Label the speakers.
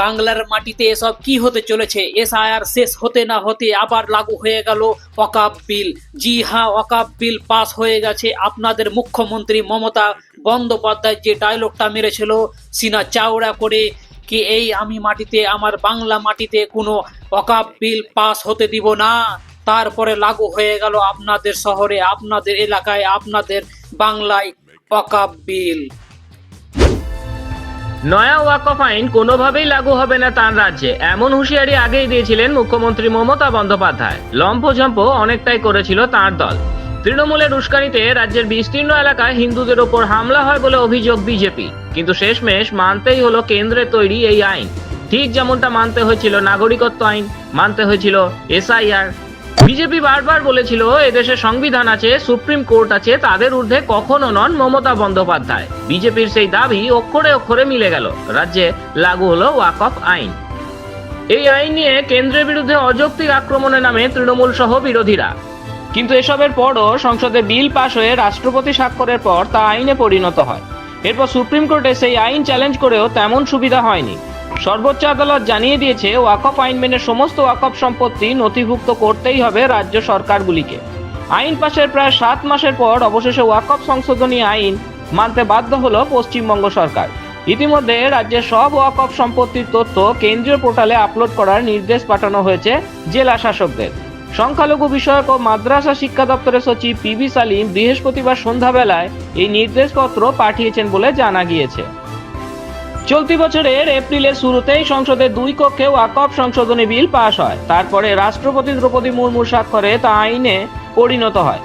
Speaker 1: বাংলার মাটিতে এসব কি হতে চলেছে? এসআইআর শেষ হতে না হতে আবার লাগু হয়ে গেল ওয়াকাব বিল। জি হ্যাঁ ওয়াকাব বিল পাস হয়ে গেছে। আপনাদের মুখ্যমন্ত্রী মমতা বন্দ্যোপাধ্যায় যে ডায়লগটা মেরেছিল, সিনা চাওড়া করে কি এই আমি মাটিতে, আমার বাংলা মাটিতে কোনো ওয়াকাব বিল পাস হতে দিব না? তারপরে লাগু হয়ে গেল আপনাদের শহরে, আপনাদের এলাকায়, আপনাদের বাংলায় ওয়াকাব বিল।
Speaker 2: নয়া ওয়াকফ আইন কোনোভাবেই লাগু হবে না তার রাজ্যে। এমন হুঁশিয়ারি আগেই দিয়েছিলেন মুখ্যমন্ত্রী মমতা বন্দ্যোপাধ্যায়। লম্ফঝম্প অনেকটাই করেছিল তার দল। তৃণমূলের উস্কানিতে রাজ্যের বিস্তীর্ণ এলাকায় হিন্দুদের ওপর হামলা হয় বলে অভিযোগ বিজেপি। কিন্তু শেষমেশ মানতেই হলো কেন্দ্রের তৈরি এই আইন। ঠিক যেমনটা মানতে হয়েছিল নাগরিকত্ব আইন, মানতে হয়েছিল এসআইআর বিজেপি বারবার বলেছিল, এদেশে সংবিধান আছে, সুপ্রিম কোর্ট আছে, তাদের ঊর্ধ্বে কখনো নন মমতা বন্দ্যোপাধ্যায়। বিজেপির সেই দাবি অক্ষরে অক্ষরে মিলে গেল। রাজ্যে লাগু হলো ওয়াকফ আইন। এই আইন নিয়ে কেন্দ্রের বিরুদ্ধে অযৌক্তিক আক্রমণে নামে তৃণমূল সহ বিরোধীরা। কিন্তু এসবের পরও সংসদে বিল পাশ হয়ে রাষ্ট্রপতি স্বাক্ষরের পর তা আইনে পরিণত হয়। এরপর সুপ্রিম কোর্টে সেই আইন চ্যালেঞ্জ করেও তেমন সুবিধা হয়নি। সর্বোচ্চ আদালত জানিয়ে দিয়েছে, ওয়াকফ আইন মেনে সমস্ত ওয়াকফ সম্পত্তি নথিভুক্ত করতেই হবে রাজ্য সরকারগুলিকে। আইন পাশের প্রায় সাত মাসের পর অবশেষে ওয়াকফ সংশোধনী আইন মানতে বাধ্য হলো পশ্চিমবঙ্গ সরকার। ইতিমধ্যে রাজ্যের সব ওয়াকফ সম্পত্তির তথ্য কেন্দ্রীয় পোর্টালে আপলোড করার নির্দেশ পাঠানো হয়েছে জেলা শাসকদের। সংখ্যালঘু বিষয়ক ও মাদ্রাসা শিক্ষা দপ্তরের সচিব পিবি সালিম বৃহস্পতিবার সন্ধ্যাবেলায় এই নির্দেশপত্র পাঠিয়েছেন বলে জানা গিয়েছে। চলতি বছরের এপ্রিলের শুরুতেই সংসদের দুই কক্ষে ওয়াকফ সংশোধনী বিল পাশ হয়। তারপরে রাষ্ট্রপতি দ্রৌপদী মুর্মুর স্বাক্ষরে তা আইনে পরিণত হয়।